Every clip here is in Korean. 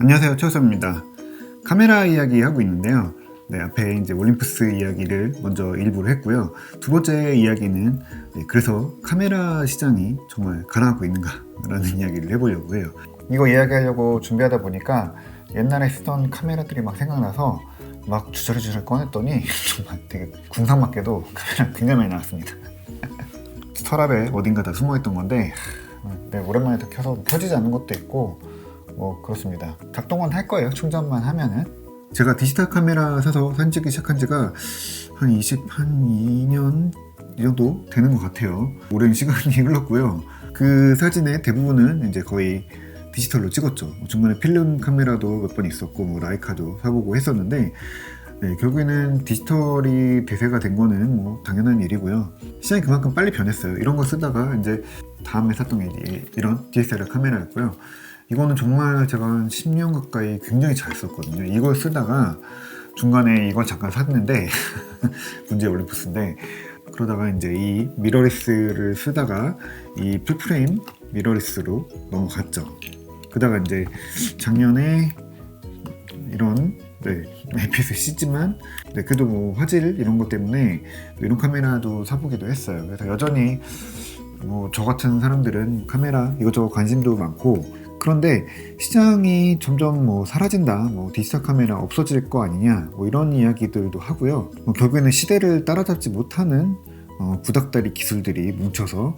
안녕하세요. 최우섭입니다. 카메라 이야기 하고 있는데요. 네, 앞에 이제 올림푸스 이야기를 먼저 일부를 했고요. 두 번째 이야기는 네, 그래서 카메라 시장이 정말 가라앉고 있는가 라는 이야기를 해보려고 해요. 이거 이야기하려고 준비하다 보니까 옛날에 쓰던 카메라들이 막 생각나서 막 주저리주저리 꺼냈더니 정말 되게 궁상맞게도 카메라 굉장히 많이 나왔습니다. 서랍에 어딘가 다 숨어있던 건데 네, 오랜만에 다 켜서 켜지지 않는 것도 있고 뭐 그렇습니다. 작동은 할 거예요. 충전만 하면은. 제가 디지털 카메라 사서 찍기 시작한 지가 한 20, 한 2년 이 정도 되는 것 같아요. 오랜 시간이 흘렀고요. 그 사진의 대부분은 이제 거의 디지털로 찍었죠. 중간에 필름 카메라도 몇 번 있었고, 뭐 라이카도 사보고 했었는데, 네, 결국에는 디지털이 대세가 된 거는 뭐 당연한 일이고요. 시장이 그만큼 빨리 변했어요. 이런 거 쓰다가 이제 다음에 샀던 게 이런 DSLR 카메라였고요. 이거는 정말 제가 한 10년 가까이 굉장히 잘 썼거든요. 이걸 쓰다가 중간에 이걸 잠깐 샀는데 문제 올림푸스인데 그러다가 이제 이 미러리스를 쓰다가 이 풀프레임 미러리스로 넘어갔죠. 그러다가 이제 작년에 이런 네, APS-C지만 네, 그래도 뭐 화질 이런 것 때문에 이런 카메라도 사보기도 했어요. 그래서 여전히 뭐 저 같은 사람들은 카메라 이것저것 관심도 많고 그런데 시장이 점점 뭐 사라진다, 뭐 디지털 카메라 없어질 거 아니냐, 뭐 이런 이야기들도 하고요. 뭐 결국에는 시대를 따라잡지 못하는 어, 구닥다리 기술들이 뭉쳐서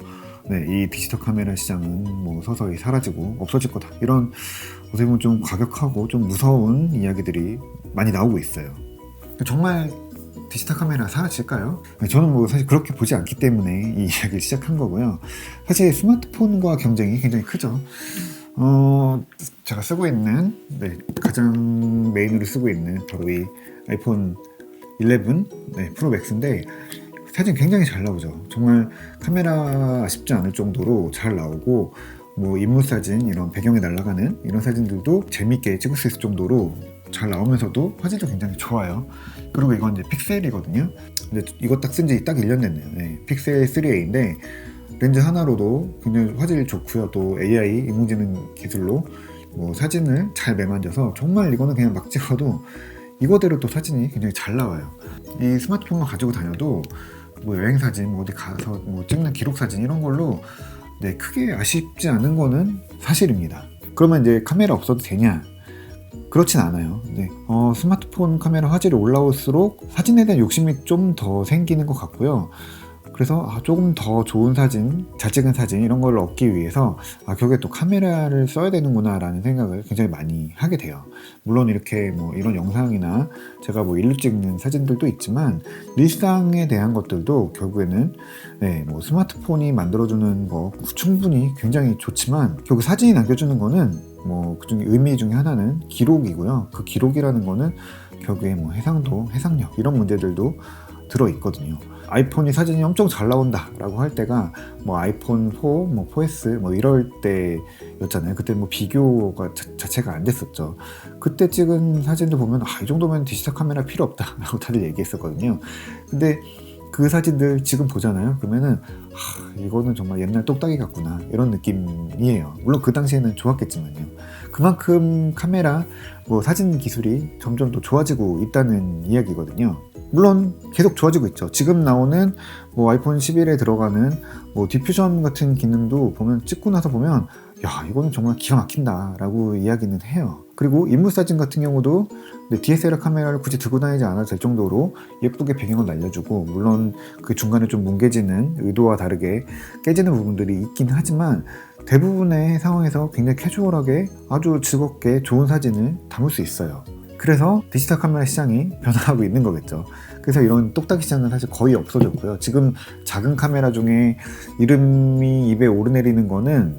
네, 이 디지털 카메라 시장은 뭐 서서히 사라지고 없어질 거다. 이런 어떻게 보면 좀 과격하고 좀 무서운 이야기들이 많이 나오고 있어요. 정말 디지털 카메라 사라질까요? 저는 뭐 사실 그렇게 보지 않기 때문에 이 이야기를 시작한 거고요. 사실 스마트폰과 경쟁이 굉장히 크죠. 어, 제가 쓰고 있는 네, 가장 메인으로 쓰고 있는 바로 이 아이폰 11 네, 프로 맥스인데 사진 굉장히 잘 나오죠. 정말 카메라 아쉽지 않을 정도로 잘 나오고 뭐 인물 사진 이런 배경에 날아가는 이런 사진들도 재밌게 찍을 수 있을 정도로 잘 나오면서도 화질도 굉장히 좋아요. 그리고 이건 이제 픽셀이거든요. 근데 이거 딱 쓴 지 딱 1년 됐네요. 네, 픽셀 3A인데 렌즈 하나로도 굉장히 화질이 좋고요. 또 AI 인공지능 기술로 뭐 사진을 잘 매만져서 정말 이거는 그냥 막 찍어도 이거대로 또 사진이 굉장히 잘 나와요. 이 스마트폰만 가지고 다녀도 뭐 여행 사진, 뭐 어디 가서 뭐 찍는 기록 사진 이런 걸로 네, 크게 아쉽지 않은 거는 사실입니다. 그러면 이제 카메라 없어도 되냐? 그렇진 않아요. 네. 어, 스마트폰 카메라 화질이 올라올수록 사진에 대한 욕심이 좀 더 생기는 것 같고요. 그래서 아, 조금 더 좋은 사진, 잘 찍은 사진 이런 걸 얻기 위해서 아, 결국에 또 카메라를 써야 되는구나 라는 생각을 굉장히 많이 하게 돼요. 물론 이렇게 뭐 이런 영상이나 제가 뭐 일로 찍는 사진들도 있지만 일상에 대한 것들도 결국에는 네, 뭐 스마트폰이 만들어주는 거 충분히 굉장히 좋지만 결국 사진이 남겨주는 거는 뭐 그중에 의미 중에 하나는 기록이고요. 그 기록이라는 거는 결국에 뭐 해상도, 해상력 이런 문제들도 들어 있거든요. 아이폰이 사진이 엄청 잘 나온다라고 할 때가 뭐 아이폰 4, 뭐 4S 뭐 이럴 때였잖아요. 그때 뭐 비교가 자, 체가안 됐었죠. 그때 찍은 사진도 보면 아, 이 정도면 디지털 카메라 필요 없다라고 다들 얘기했었거든요. 근데 그 사진들 지금 보잖아요. 그러면은 하, 이거는 정말 옛날 똑딱이 같구나 이런 느낌이에요. 물론 그 당시에는 좋았겠지만요. 그만큼 카메라 뭐 사진 기술이 점점 더 좋아지고 있다는 이야기거든요. 물론 계속 좋아지고 있죠. 지금 나오는 뭐 아이폰 11에 들어가는 뭐 디퓨전 같은 기능도 보면 찍고 나서 보면 야 이거는 정말 기가 막힌다라고 이야기는 해요. 그리고 인물 사진 같은 경우도 DSLR 카메라를 굳이 들고 다니지 않아도 될 정도로 예쁘게 배경을 날려주고 물론 그 중간에 좀 뭉개지는 의도와 다르게 깨지는 부분들이 있긴 하지만 대부분의 상황에서 굉장히 캐주얼하게 아주 즐겁게 좋은 사진을 담을 수 있어요. 그래서 디지털 카메라 시장이 변화하고 있는 거겠죠. 그래서 이런 똑딱이 시장은 사실 거의 없어졌고요. 지금 작은 카메라 중에 이름이 입에 오르내리는 거는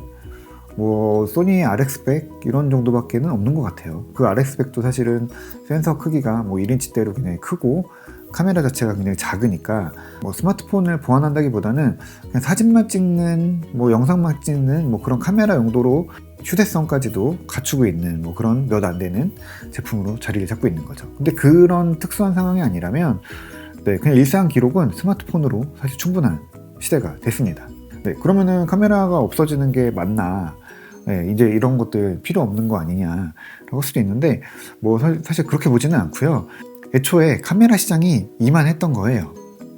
뭐 소니 RX100 이런 정도밖에는 없는 것 같아요. 그 RX100도 사실은 센서 크기가 뭐 1인치대로 굉장히 크고 카메라 자체가 굉장히 작으니까 뭐 스마트폰을 보완한다기보다는 그냥 사진만 찍는 뭐 영상만 찍는 뭐 그런 카메라 용도로 휴대성까지도 갖추고 있는 뭐 그런 몇 안 되는 제품으로 자리를 잡고 있는 거죠. 근데 그런 특수한 상황이 아니라면 네, 그냥 일상 기록은 스마트폰으로 사실 충분한 시대가 됐습니다. 네, 그러면은 카메라가 없어지는 게 맞나? 네, 이제 이런 것들 필요 없는 거 아니냐라고 할 수도 있는데 뭐 사, 사실 그렇게 보지는 않고요. 애초에 카메라 시장이 이만했던 거예요.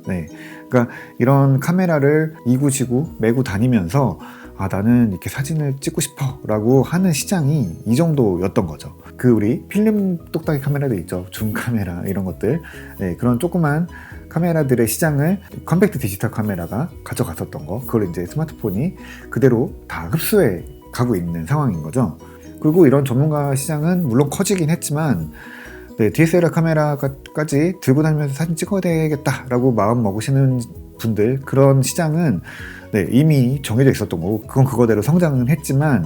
네, 그러니까 이런 카메라를 이구지구 메고 다니면서 아 나는 이렇게 사진을 찍고 싶어 라고 하는 시장이 이 정도였던 거죠. 그 우리 필름 똑딱이 카메라도 있죠, 줌 카메라 이런 것들, 네, 그런 조그만 카메라들의 시장을 컴팩트 디지털 카메라가 가져갔었던 거, 그걸 이제 스마트폰이 그대로 다 흡수해 가고 있는 상황인 거죠. 그리고 이런 전문가 시장은 물론 커지긴 했지만 네, DSLR 카메라까지 들고 다니면서 사진 찍어야 되겠다라고 마음 먹으시는 분들 그런 시장은 네, 이미 정해져 있었던 거고 그건 그거대로 성장은 했지만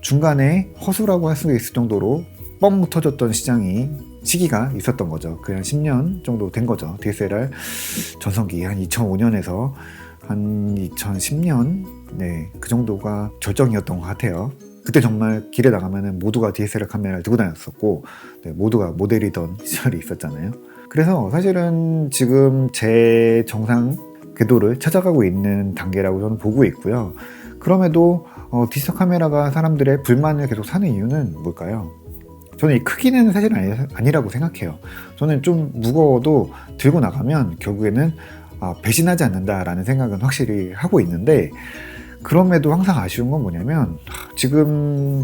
중간에 허수라고 할 수 있을 정도로 뻥 터졌던 시장이 시기가 있었던 거죠. 그 한 10년 정도 된 거죠. DSLR 전성기 한 2005년에서 한 2010년 네, 그 정도가 절정이었던 것 같아요. 그때 정말 길에 나가면 모두가 DSLR 카메라를 들고 다녔었고 네, 모두가 모델이던 시절이 있었잖아요. 그래서 사실은 지금 제 정상 궤도를 찾아가고 있는 단계라고 저는 보고 있고요. 그럼에도 어, 디지털 카메라가 사람들의 불만을 계속 사는 이유는 뭘까요? 저는 이 크기는 사실 아니, 아니라고 생각해요. 저는 좀 무거워도 들고 나가면 결국에는 아, 배신하지 않는다라는 생각은 확실히 하고 있는데 그럼에도 항상 아쉬운 건 뭐냐면 지금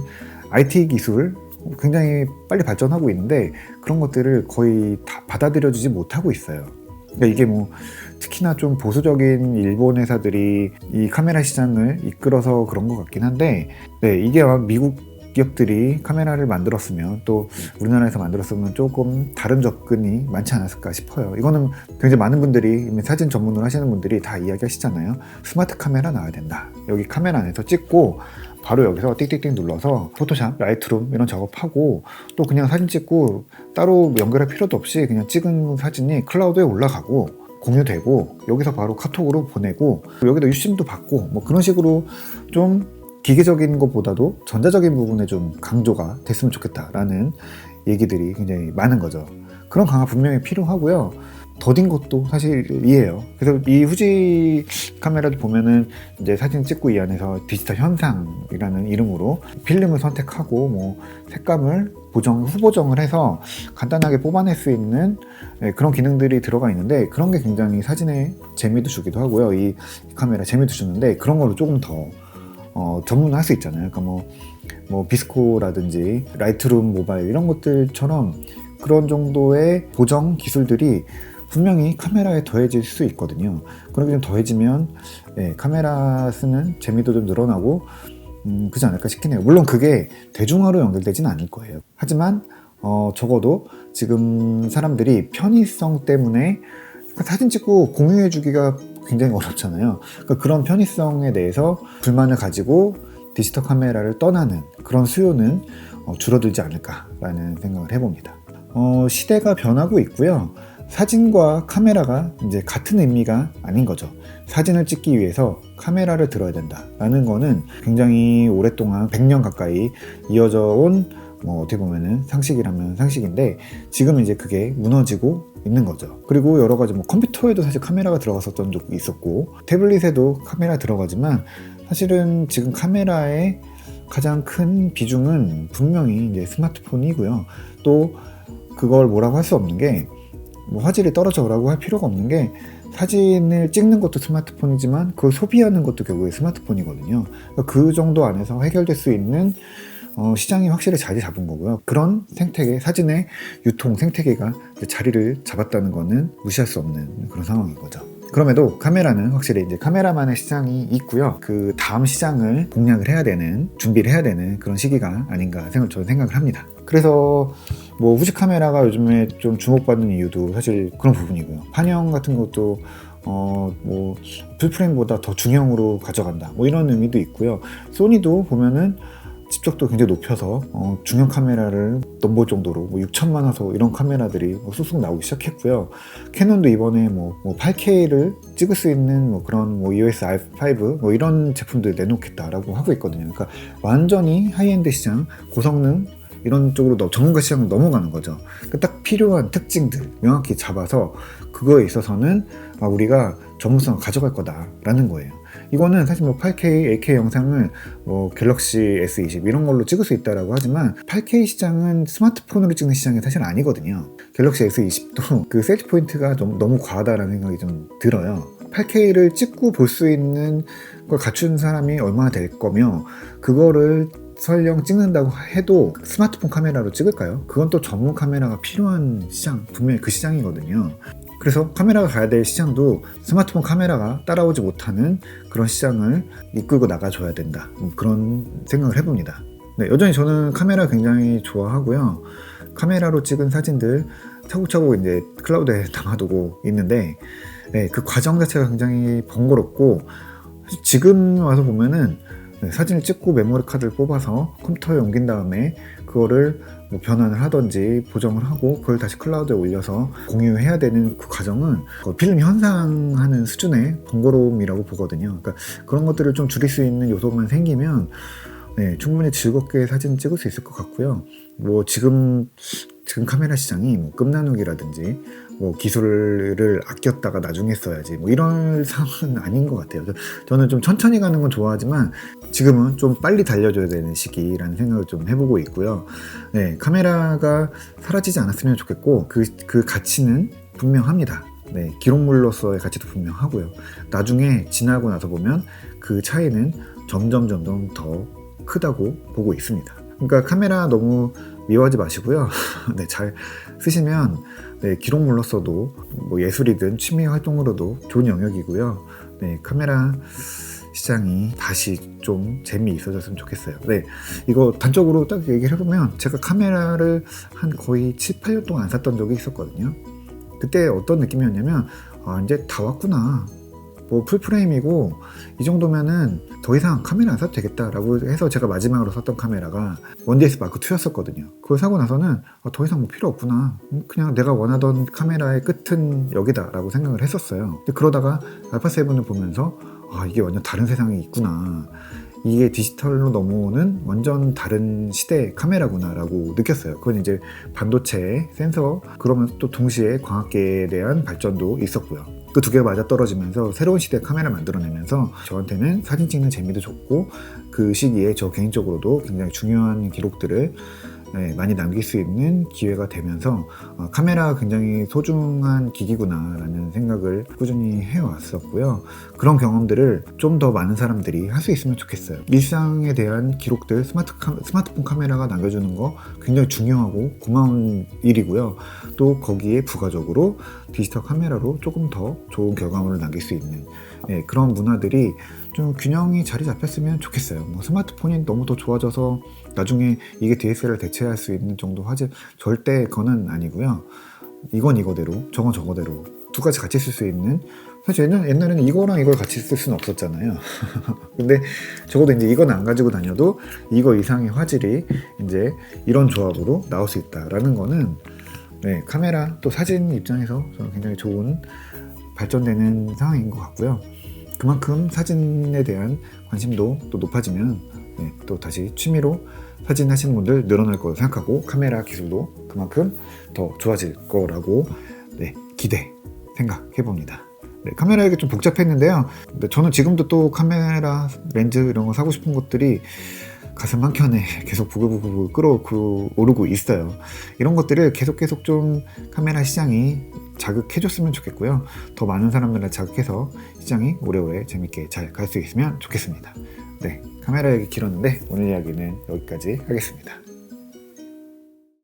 IT 기술 굉장히 빨리 발전하고 있는데 그런 것들을 거의 다 받아들여주지 못하고 있어요. 그러니까 이게 뭐 특히나 좀 보수적인 일본 회사들이 이 카메라 시장을 이끌어서 그런 것 같긴 한데 네, 이게 미국 기업들이 카메라를 만들었으면 또 우리나라에서 만들었으면 조금 다른 접근이 많지 않았을까 싶어요. 이거는 굉장히 많은 분들이 사진 전문으로 하시는 분들이 다 이야기하시잖아요. 스마트 카메라 나와야 된다. 여기 카메라 안에서 찍고 바로 여기서 띡띡띡 눌러서 포토샵, 라이트룸 이런 작업하고 또 그냥 사진 찍고 따로 연결할 필요도 없이 그냥 찍은 사진이 클라우드에 올라가고 공유되고 여기서 바로 카톡으로 보내고 여기다 유심도 받고 뭐 그런 식으로 좀 기계적인 것보다도 전자적인 부분에 좀 강조가 됐으면 좋겠다라는 얘기들이 굉장히 많은 거죠. 그런 강화 분명히 필요하고요. 더딘 것도 사실 이해해요. 그래서 이 후지 카메라도 보면은 이제 사진 찍고 이 안에서 디지털 현상이라는 이름으로 필름을 선택하고 뭐 색감을 보정, 후보정을 해서 간단하게 뽑아낼 수 있는 네, 그런 기능들이 들어가 있는데 그런 게 굉장히 사진에 재미도 주기도 하고요. 이 카메라 재미도 주는데 그런 걸로 조금 더 어, 전문할 수 있잖아요. 그러니까 뭐, 뭐 비스코라든지 라이트룸 모바일 이런 것들처럼 그런 정도의 보정 기술들이 분명히 카메라에 더해질 수 있거든요. 그렇게 좀 더해지면 예, 카메라 쓰는 재미도 좀 늘어나고 음, 그지 않을까 싶긴 해요. 물론 그게 대중화로 연결되지는 않을 거예요. 하지만 어, 적어도 지금 사람들이 편의성 때문에 사진 찍고 공유해주기가 굉장히 어렵잖아요. 그러니까 그런 편의성에 대해서 불만을 가지고 디지털 카메라를 떠나는 그런 수요는 어, 줄어들지 않을까라는 생각을 해봅니다. 어, 시대가 변하고 있고요. 사진과 카메라가 이제 같은 의미가 아닌 거죠. 사진을 찍기 위해서 카메라를 들어야 된다라는 거는 굉장히 오랫동안 100년 가까이 이어져 온 뭐 어떻게 보면은 상식이라면 상식인데 지금 이제 그게 무너지고 있는 거죠. 그리고 여러 가지 뭐 컴퓨터에도 사실 카메라가 들어갔었던 적도 있었고 태블릿에도 카메라 들어가지만 사실은 지금 카메라의 가장 큰 비중은 분명히 이제 스마트폰이고요. 또 그걸 뭐라고 할 수 없는 게 뭐 화질이 떨어져라고 할 필요가 없는 게 사진을 찍는 것도 스마트폰이지만 그걸 소비하는 것도 결국에 스마트폰이거든요. 그러니까 그 정도 안에서 해결될 수 있는 어, 시장이 확실히 자리 잡은 거고요. 그런 생태계, 사진의 유통 생태계가 자리를 잡았다는 거는 무시할 수 없는 그런 상황인 거죠. 그럼에도 카메라는 확실히 이제 카메라만의 시장이 있고요. 그 다음 시장을 공략을 해야 되는, 준비를 해야 되는 그런 시기가 아닌가 생각, 저는 생각을 합니다. 그래서 뭐 후지 카메라가 요즘에 좀 주목받는 이유도 사실 그런 부분이고요. 판형 같은 것도 어, 뭐, 풀프레임보다 더 중형으로 가져간다. 뭐 이런 의미도 있고요. 소니도 보면은 집적도 굉장히 높여서 어, 중형 카메라를 넘볼 정도로 뭐 6천만 화소 이런 카메라들이 뭐 쑥쑥 나오기 시작했고요. 캐논도 이번에 뭐, 뭐 8K를 찍을 수 있는 뭐 그런 뭐 EOS R5 뭐 이런 제품들 내놓겠다라고 하고 있거든요. 그러니까 완전히 하이엔드 시장 고성능 이런 쪽으로 전문가 시장으로 넘어가는 거죠. 그러니까 딱 필요한 특징들 명확히 잡아서 그거에 있어서는 아, 우리가 전문성을 가져갈 거다라는 거예요. 이거는 사실 뭐 8K, 8K 영상을 뭐 갤럭시 S20 이런 걸로 찍을 수 있다라고 하지만 8K 시장은 스마트폰으로 찍는 시장이 사실 아니거든요. 갤럭시 S20도 그 셀프 포인트가 좀 너무 과하다라는 생각이 좀 들어요. 8K를 찍고 볼 수 있는 걸 갖춘 사람이 얼마나 될 거며 그거를 설령 찍는다고 해도 스마트폰 카메라로 찍을까요? 그건 또 전문 카메라가 필요한 시장, 분명히 그 시장이거든요. 그래서 카메라가 가야 될 시장도 스마트폰 카메라가 따라오지 못하는 그런 시장을 이끌고 나가줘야 된다. 뭐 그런 생각을 해봅니다. 네, 여전히 저는 카메라 굉장히 좋아하고요. 카메라로 찍은 사진들 차곡차곡 이제 클라우드에 담아두고 있는데 네, 그 과정 자체가 굉장히 번거롭고 지금 와서 보면은 네, 사진을 찍고 메모리 카드를 뽑아서 컴퓨터에 옮긴 다음에 그거를 뭐 변환을 하든지 보정을 하고 그걸 다시 클라우드에 올려서 공유해야 되는 그 과정은 그 필름 현상하는 수준의 번거로움이라고 보거든요. 그러니까 그런 것들을 좀 줄일 수 있는 요소만 생기면 네, 충분히 즐겁게 사진 찍을 수 있을 것 같고요. 뭐 지금 지금 카메라 시장이 뭐 끝나누기라든지 뭐 기술을 아꼈다가 나중에 써야지 뭐 이런 상황은 아닌 것 같아요. 저는 좀 천천히 가는 건 좋아하지만 지금은 좀 빨리 달려줘야 되는 시기라는 생각을 좀 해보고 있고요. 네, 카메라가 사라지지 않았으면 좋겠고 그, 그 가치는 분명합니다. 네, 기록물로서의 가치도 분명하고요. 나중에 지나고 나서 보면 그 차이는 점점 점점 더 크다고 보고 있습니다. 그러니까 카메라 너무 미워하지 마시고요. 네, 잘 쓰시면 네, 기록물로서도 뭐 예술이든 취미 활동으로도 좋은 영역이고요. 네, 카메라 시장이 다시 좀 재미있어졌으면 좋겠어요. 네, 이거 단적으로 딱 얘기를 해보면 제가 카메라를 한 거의 7, 8년 동안 안 샀던 적이 있었거든요. 그때 어떤 느낌이었냐면 아, 이제 다 왔구나. 뭐 풀프레임이고 이 정도면은 더 이상 카메라 안 사도 되겠다라고 해서 제가 마지막으로 샀던 카메라가 원디에스 마크 2였었거든요. 그걸 사고 나서는 아, 더 이상 뭐 필요 없구나. 그냥 내가 원하던 카메라의 끝은 여기다라고 생각을 했었어요. 그러다가 알파 7을 보면서 아 이게 완전 다른 세상이 있구나. 이게 디지털로 넘어오는 완전 다른 시대의 카메라구나라고 느꼈어요. 그건 이제 반도체, 센서, 그러면 또 동시에 광학계에 대한 발전도 있었고요. 그 두 개가 맞아 떨어지면서 새로운 시대의 카메라 만들어내면서 저한테는 사진 찍는 재미도 좋고 그 시기에 저 개인적으로도 굉장히 중요한 기록들을 네, 많이 남길 수 있는 기회가 되면서 어, 카메라가 굉장히 소중한 기기구나라는 생각을 꾸준히 해왔었고요. 그런 경험들을 좀 더 많은 사람들이 할 수 있으면 좋겠어요. 일상에 대한 기록들, 스마트 카, 스마트폰 카메라가 남겨주는 거 굉장히 중요하고 고마운 일이고요. 또 거기에 부가적으로 디지털 카메라로 조금 더 좋은 결과물을 남길 수 있는 예, 그런 문화들이 좀 균형이 자리 잡혔으면 좋겠어요. 뭐 스마트폰이 너무 더 좋아져서 나중에 이게 DSLR 대체할 수 있는 정도 화질 절대 그거는 아니고요. 이건 이거대로, 저건 저거대로 두 가지 같이 쓸 수 있는 사실 옛날, 옛날에는 이거랑 이걸 같이 쓸 수는 없었잖아요. 근데 적어도 이제 이건 안 가지고 다녀도 이거 이상의 화질이 이제 이런 조합으로 나올 수 있다라는 거는 네, 카메라 또 사진 입장에서 저는 굉장히 좋은 발전되는 상황인 것 같고요. 그만큼 사진에 대한 관심도 또 높아지면 네, 또 다시 취미로 사진 하시는 분들 늘어날 거라고 생각하고 카메라 기술도 그만큼 더 좋아질 거라고 네, 기대 생각해 봅니다. 네, 카메라 얘기 좀 복잡했는데요. 근데 저는 지금도 또 카메라 렌즈 이런 거 사고 싶은 것들이 가슴 한켠에 계속 부글부글 끓어오르고 있어요. 이런 것들을 계속 계속 좀 카메라 시장이 자극해줬으면 좋겠고요. 더 많은 사람들을 자극해서 시장이 오래오래 재밌게 잘 갈 수 있으면 좋겠습니다. 네, 카메라 얘기 길었는데 오늘 이야기는 여기까지 하겠습니다.